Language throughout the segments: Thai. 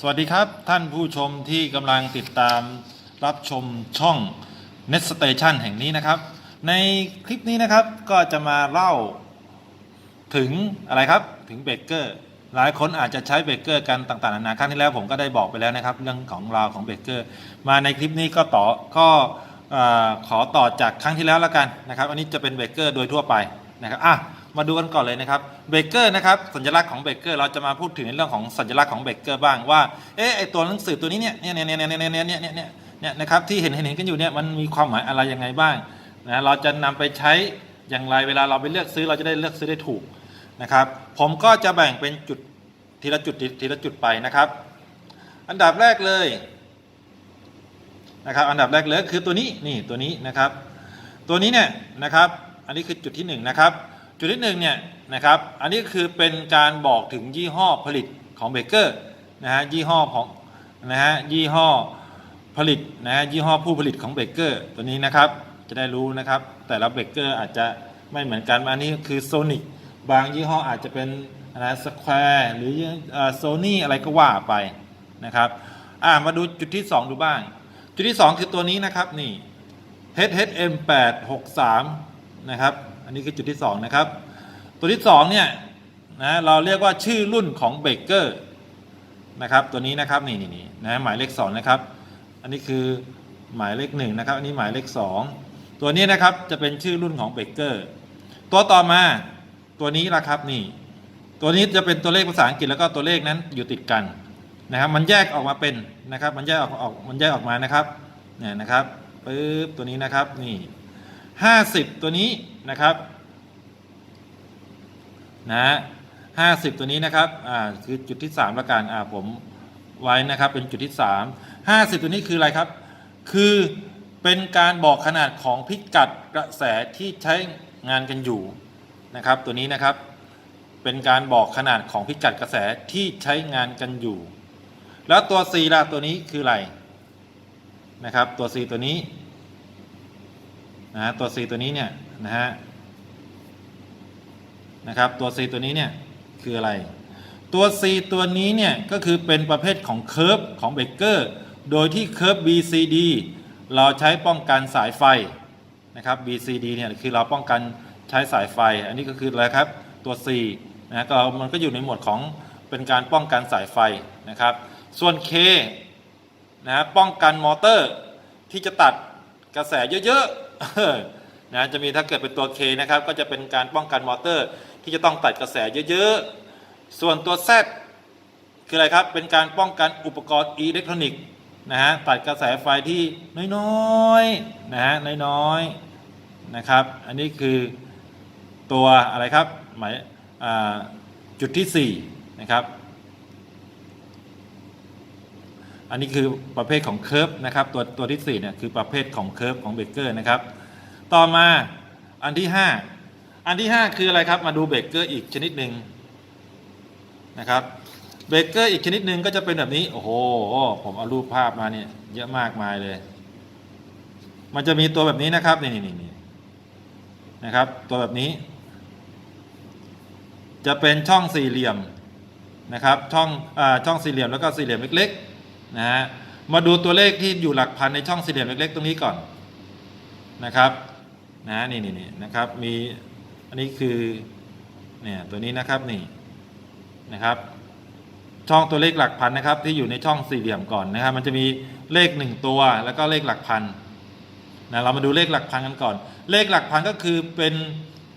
สวัสดีครับท่านผู้ชมที่กำลังติดตามรับชมช่อง Net Station แห่งนี้นะครับ ในคลิปนี้นะครับก็จะมาเล่าถึงอะไรครับถึงเบเกอร์หลายคนอาจจะใช้เบเกอร์กันต่างๆนานาครั้งที่แล้วผมก็ได้บอกไปแล้วนะครับ เรื่องของราวของเบเกอร์มาในคลิปนี้ก็ต่อก็ขอต่อจากครั้งที่แล้วแล้วกันนะครับ อันนี้จะเป็นเบเกอร์โดยทั่วไปนะครับอะ มาดูกันก่อนเลยนะครับเบเกอร์นะครับสัญลักษณ์ของเบเกอร์เราจะมาพูดถึงในเรื่องของสัญลักษณ์ของเบเกอร์บ้างว่าเอ๊ะไอตัวหนังสือตัวนี้เนี่ยเนี่ยเนี่ยเนี่ยเนี่ยเนี่ยเนี่ยเนี่ยเนี่ยนะครับที่เห็นเห็นเห็นกันอยู่เนี่ยมันมีความหมายอะไรยังไงบ้างนะเราจะนำไปใช้อย่างไรเวลาเราไปเลือกซื้อเราจะได้เลือกซื้อได้ถูกนะครับผมก็จะแบ่งเป็นจุดทีละจุดทีละจุดไปนะครับ อันดับแรกเลยนะครับอันดับแรกเลยคือตัวนี้นี่ตัวนี้นะครับ ตัวนี้เนี่ยนะครับ อันนี้คือจุดที่หนึ่งนะครับ จุดที่หนึ่งเนี่ยนะครับอันนี้คือเป็นการบอกถึงยี่ห้อผลิตของเบเกอร์นะฮะยี่ห้อของนะฮะยี่ห้อผลิตนะฮะยี่ห้อผู้ผลิตของเบเกอร์ตัวนี้นะครับจะได้รู้นะครับ แต่ละเบเกอร์อาจจะไม่เหมือนกันอันนี้คือโซนิกบางยี่ห้ออาจจะเป็นนะสแควร์หรือโซนี่อะไรก็ว่าไปนะครับอ่ามาดูจุดที่ 2 ดูบ้าง จุดที่ 2 คือตัวนี้นะครับนี่ HHM 863นะครับ อันนี้คือจุดที่ 2 นะครับ ตัวที่ 2 เนี่ยนะเราเรียกว่าชื่อรุ่นของเบเกอร์นะครับตัวนี้นะครับนี่นี่นี่นะหมายเลข2นะครับ อันนี้คือหมายเลข1นะครับ อันนี้หมายเลข 2 ตัวนี้นะครับจะเป็นชื่อรุ่นของเบเกอร์ตัวต่อมาตัวนี้ละครับนี่ ตัวนี้จะเป็นตัวเลขภาษาอังกฤษแล้วก็ตัวเลขนั้นอยู่ติดกันนะครับ มันแยกออกมาเป็นนะครับ มันแยกออกออกมันแยกออกมานะครับเนี่ยนะครับปึ๊บตัวนี้นะครับนี่ ห้าสิบตัวนี้นะครับนะห้าสิบตัวนี้นะครับอ่าคือจุดที่สามละกันอ่าผมไว้นะครับเป็นจุดที่สามห้าสิบตัวนี้คืออะไรครับ คือเป็นการบอกขนาดของพิกัดกระแสที่ใช้งานกันอยู่นะครับ ตัวนี้นะครับเป็นการบอกขนาดของพิกัดกระแสที่ใช้งานกันอยู่ แล้วตัว C ล่ะตัวนี้คืออะไรนะครับ ตัว C ตัวนี้ นะฮะตัว C ตัวนี้เนี่ยนะฮะนะครับตัว C ตัวนี้เนี่ยคืออะไร ตัว C ตัวนี้เนี่ยก็คือเป็นประเภทของเคอร์ฟของเบเกอร์โดยที่เคอร์ฟ BCD เราใช้ป้องกันสายไฟนะครับ BCD เนี่ยคือเราป้องกันใช้สายไฟ อันนี้ก็คืออะไรครับตัว C นะก็มันก็อยู่ในหมวดของเป็นการป้องกันสายไฟนะครับ ส่วน K นะป้องกันมอเตอร์ที่จะตัดกระแสเยอะๆ นะจะมีถ้าเกิดเป็นตัว K นะครับ ก็จะเป็นการป้องกันมอเตอร์ ที่จะต้องตัดกระแสเยอะๆ ส่วนตัว Z คืออะไรครับ เป็นการป้องกันอุปกรณ์อิเล็กทรอนิกส์นะฮะตัดกระแสไฟที่น้อยๆนะฮะน้อยๆนะครับ อันนี้คือตัวอะไรครับหมายจุดที่4นะครับ อันนี้คือประเภทของเคอร์ฟนะครับตัวตัวที่4เนี่ยคือประเภทของเคอร์ฟของเบเกอร์นะครับ ต่อมาอันที่ 5 อันที่ 5 คืออะไรครับ มาดูเบเกอร์อีกชนิดหนึ่งนะครับเบเกอร์อีกชนิดหนึ่งก็จะเป็นแบบนี้ โอ้โห ผมเอารูปภาพมาเนี่ยเยอะมากมายเลย มันจะมีตัวแบบนี้นะครับนี่นี่นี่นะครับ ตัวแบบนี้ จะเป็นช่องสี่เหลี่ยมนะครับ ช่องอาช่องสี่เหลี่ยมแล้วก็สี่เหลี่ยมเล็กๆ นะฮะมาดูตัวเลขที่อยู่หลักพันในช่องสี่เหลี่ยมเล็กๆตรงนี้ก่อนนะครับนะนี่นี่นี่นะครับมีอันนี้คือเนี่ยตัวนี้นะครับนี่นะครับ ช่องตัวเลขหลักพันนะครับ ที่อยู่ในช่องสี่เหลี่ยมก่อนนะครับ มันจะมีเลขหนึ่งตัวแล้วก็เลขหลักพันนะเรามาดูเลขหลักพันกันก่อน เลขหลักพันก็คือเป็น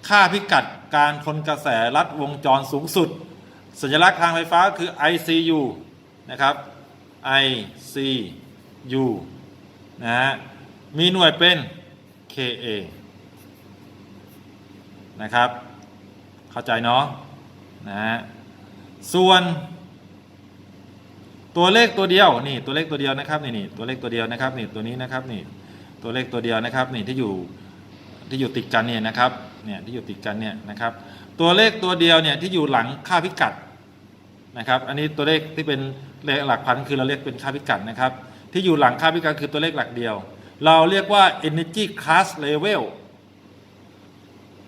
ค่าพิกัดการคนกระแสลัดวงจรสูงสุด สัญลักษณ์ทางไฟฟ้าคือ ICU นะครับ ICU นะฮะมีหน่วยเป็น KA นะครับ เข้าใจเนาะนะฮะส่วนตัวเลขตัวเดียวนี่ตัวเลขตัวเดียวนะครับนี่นี่ตัวเลขตัวเดียวนะครับนี่ตัวนี้นะครับนี่ตัวเลขตัวเดียวนะครับนี่ที่อยู่ที่อยู่ติดกันเนี่ยนะครับเนี่ยที่อยู่ติดกันเนี่ยนะครับตัวเลขตัวเดียวเนี่ยที่อยู่หลังค่าพิกัด นะครับอันนี้ตัวเลขที่เป็นเลขหลักพันคือเราเรียกเป็นค่าพิกัดนะครับ ที่อยู่หลังค่าพิกัดคือตัวเลขหลักเดียว เราเรียกว่า energy class level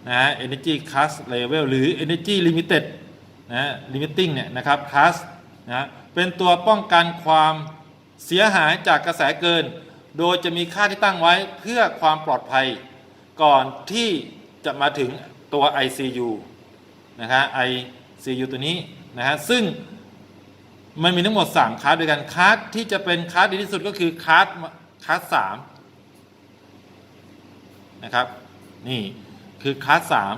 นะฮะ energy class level หรือ energy limited นะ limiting เนี่ยนะครับ class นะเป็นตัวป้องกันความเสียหายจากกระแสเกิน โดยจะมีค่าที่ตั้งไว้เพื่อความปลอดภัย ก่อนที่จะมาถึงตัว ICU นะฮะ ICU ตัวนี้ นะฮะซึ่งมันมีทั้งหมด 3คลาสด้วยกันคลาสที่จะเป็นคลาสดีที่สุดก็คือคลาสคลาสสามนะครับนี่คือคลาสสาม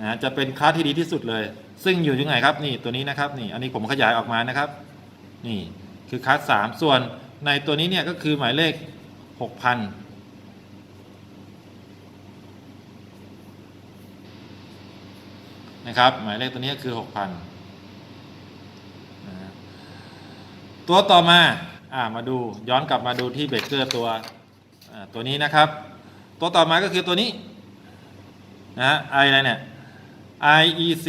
นะจะเป็นคลาสที่ดีที่สุดเลย ซึ่งอยู่ยังไงครับนี่ตัวนี้นะครับนี่อันนี้ผมขยายออกมานะครับนี่คือคลาสสามส่วนในตัวนี้เนี่ยก็คือหมายเลข 6,000 นะครับ หมายเลขตัวนี้คือหกพันตัวต่อมาอ่ามาดูย้อนกลับมาดูที่เบเกอร์ตัวตัวนี้นะครับ ตัวต่อมาก็คือตัวนี้นะฮะไออะไรเนี่ย IEC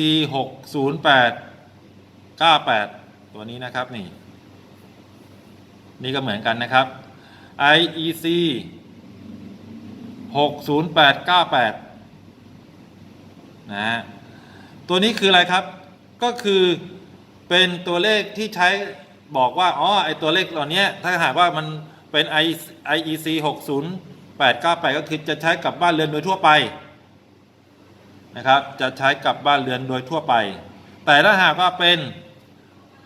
608 98 ตัวนี้นะครับนี่นี่ก็เหมือนกันนะครับ IEC 60898 นะฮะ ตัวนี้คืออะไรครับ ก็คือเป็นตัวเลขที่ใช้บอกว่า อ๋อ ไอตัวเลขเหล่านี้ถ้าหากว่ามันเป็น IEC 60898 ก็คือจะใช้กับบ้านเรือนโดยทั่วไปนะครับ จะใช้กับบ้านเรือนโดยทั่วไป แต่ถ้าหากว่าเป็น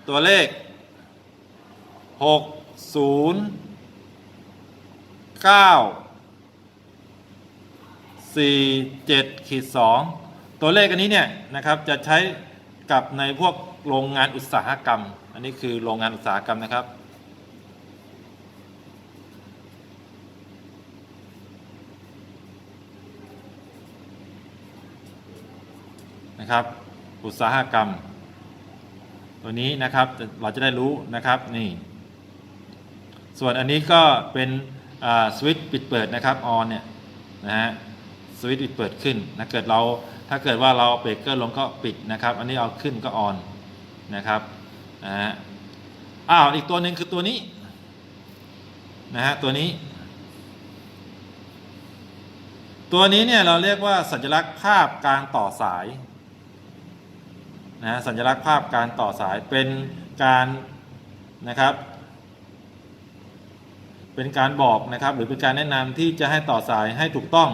ตัวเลข 6 0 9 4 7ขีด2 ตัวเลขอันนี้เนี่ยนะครับจะใช้กับในพวกโรงงานอุตสาหกรรม อันนี้คือโรงงานอุตสาหกรรมนะครับนะครับ อุตสาหกรรม ตัวนี้นะครับเราจะได้รู้นะครับนี่ ส่วนอันนี้ก็เป็นสวิตช์ปิดเปิดนะครับออนเนี่ยนะฮะ วิตช์ปิดเปิดขึ้นนะเกิดเราถ้าเกิดว่าเราเบรกเกอร์ลงก็ปิดนะครับ อันนี้เอาขึ้นก็ออนนะครับนะฮะอ้าวอีกตัวหนึ่งคือตัวนี้นะฮะตัวนี้ ตัวนี้เนี่ยเราเรียกว่าสัญลักษณ์ภาพการต่อสายนะฮะสัญลักษณ์ภาพการต่อสายเป็นการนะครับ เป็นการบอกนะครับ หรือเป็นการแนะนำที่จะให้ต่อสายให้ถูกต้อง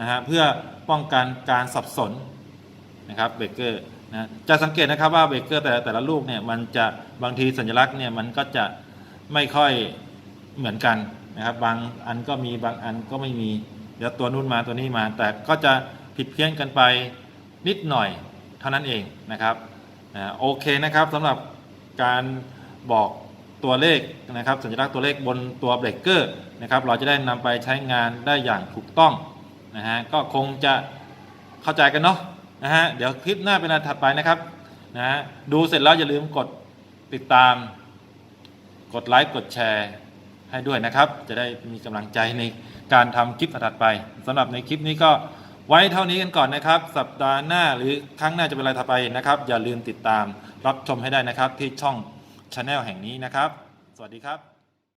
นะฮะเพื่อป้องกันการสับสนนะครับเบเกอร์นะจะสังเกตนะครับว่าเบเกอร์แต่แต่ละลูกเนี่ยมันจะบางทีสัญลักษณ์เนี่ยมันก็จะไม่ค่อยเหมือนกันนะครับบางอันก็มีบางอันก็ไม่มีเดี๋ยวตัวนู้นมาตัวนี้มา แต่ก็จะผิดเพี้ยนกันไปนิดหน่อยเท่านั้นเองนะครับโอเคนะครับสำหรับการบอกตัวเลขนะครับ สัญลักษณ์ตัวเลขบนตัวเบรกเกอร์นะครับ เราจะได้นำไปใช้งานได้อย่างถูกต้อง นะฮะก็คงจะเข้าใจกันเนาะนะฮะเดี๋ยวคลิปหน้าเป็นอันถัดไปนะครับนะฮะดูเสร็จแล้วอย่าลืมกดติดตาม กดไลค์กดแชร์ให้ด้วยนะครับ จะได้มีกำลังใจในการทำคลิปถัดไปสำหรับในคลิปนี้ก็ไว้เท่านี้กันก่อนนะครับ สัปดาห์หน้าหรือครั้งหน้าจะเป็นอะไรถัดไปนะครับ อย่าลืมติดตามรับชมให้ได้นะครับที่ช่องช anel แห่งนี้นะครับ สวัสดีครับ